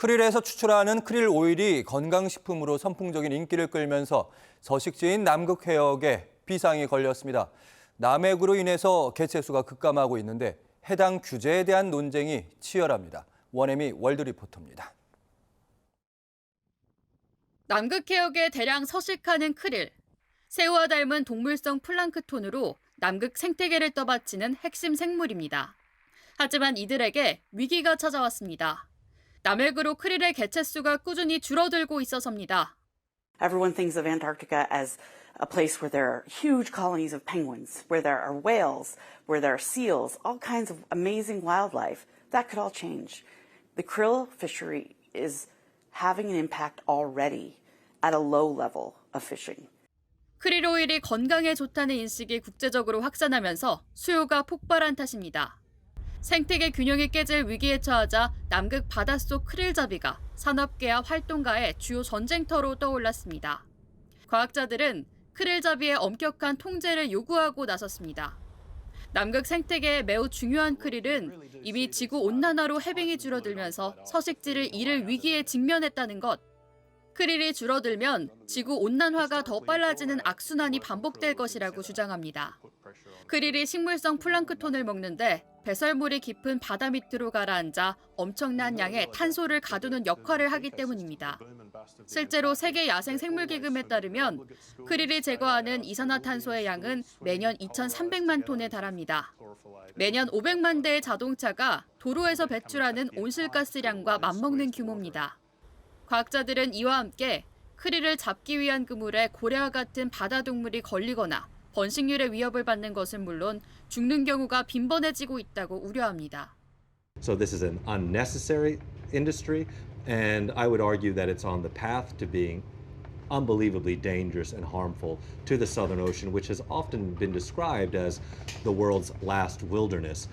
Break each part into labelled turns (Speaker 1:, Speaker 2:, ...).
Speaker 1: 크릴에서 추출하는 크릴 오일이 건강식품으로 선풍적인 인기를 끌면서 서식지인 남극 해역에 비상이 걸렸습니다. 남핵으로 인해서 개체수가 급감하고 있는데 해당 규제에 대한 논쟁이 치열합니다. 원엠이 월드 리포터입니다.
Speaker 2: 남극 해역에 대량 서식하는 크릴. 새우와 닮은 동물성 플랑크톤으로 남극 생태계를 떠받치는 핵심 생물입니다. 하지만 이들에게 위기가 찾아왔습니다. 남핵으로 크릴의 개체수가 꾸준히 줄어들고 있어서입니다.
Speaker 3: Everyone thinks of Antarctica as a place where there are huge colonies of penguins, where there are whales, where there are seals, all kinds of amazing wildlife. That could all change. The krill fishery is having an impact already at a low level of fishing.
Speaker 2: 크릴 오일이 건강에 좋다는 인식이 국제적으로 확산하면서 수요가 폭발한 탓입니다. 생태계 균형이 깨질 위기에 처하자 남극 바닷속 크릴잡이가 산업계와 활동가의 주요 전쟁터로 떠올랐습니다. 과학자들은 크릴잡이의 엄격한 통제를 요구하고 나섰습니다. 남극 생태계에 매우 중요한 크릴은 이미 지구 온난화로 해빙이 줄어들면서 서식지를 잃을 위기에 직면했다는 것. 크릴이 줄어들면 지구 온난화가 더 빨라지는 악순환이 반복될 것이라고 주장합니다. 크릴이 식물성 플랑크톤을 먹는데 배설물이 깊은 바다 밑으로 가라앉아 엄청난 양의 탄소를 가두는 역할을 하기 때문입니다. 실제로 세계 야생 생물 기금에 따르면 크릴이 제거하는 이산화탄소의 양은 매년 2,300만 톤에 달합니다. 매년 500만 대의 자동차가 도로에서 배출하는 온실가스량과 맞먹는 규모입니다. 과학자들은 이와 함께 크릴을 잡기 위한 그물에 고래와 같은 바다 동물이 걸리거나 번식률의 위협을 받는 것은 물론 죽는 경우가 빈번해지고 있다고 우려합니다.
Speaker 4: So this is an unnecessary industry, and I would argue that it's on the path to being unbelievably dangerous and harmful to the Southern Ocean, which has often been described as the world's last wilderness.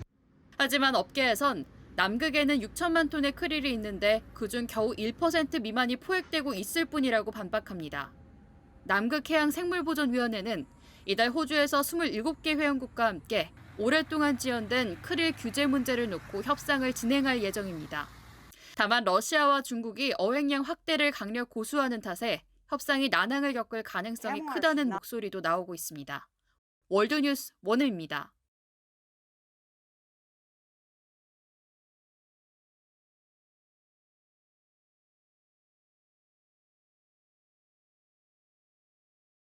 Speaker 2: 하지만 업계에선 남극에는 6천만 톤의 크릴이 있는데 그중 겨우 1% 미만이 포획되고 있을 뿐이라고 반박합니다. 남극해양생물보존위원회는 이달 호주에서 27개 회원국과 함께 오랫동안 지연된 크릴 규제 문제를 놓고 협상을 진행할 예정입니다. 다만 러시아와 중국이 어획량 확대를 강력 고수하는 탓에 협상이 난항을 겪을 가능성이 크다는 목소리도 나오고 있습니다. 월드뉴스 원우입니다.